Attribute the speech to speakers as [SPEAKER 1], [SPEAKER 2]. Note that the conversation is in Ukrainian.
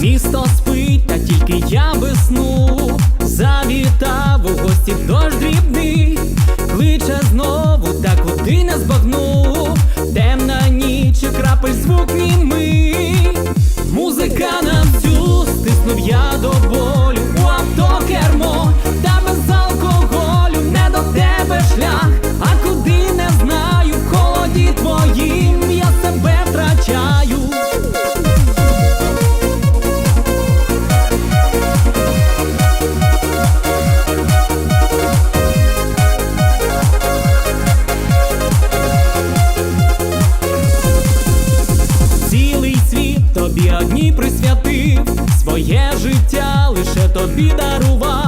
[SPEAKER 1] Місто спить, та тільки я без сну. Тобі одній присвятив, своє життя лише тобі дарував.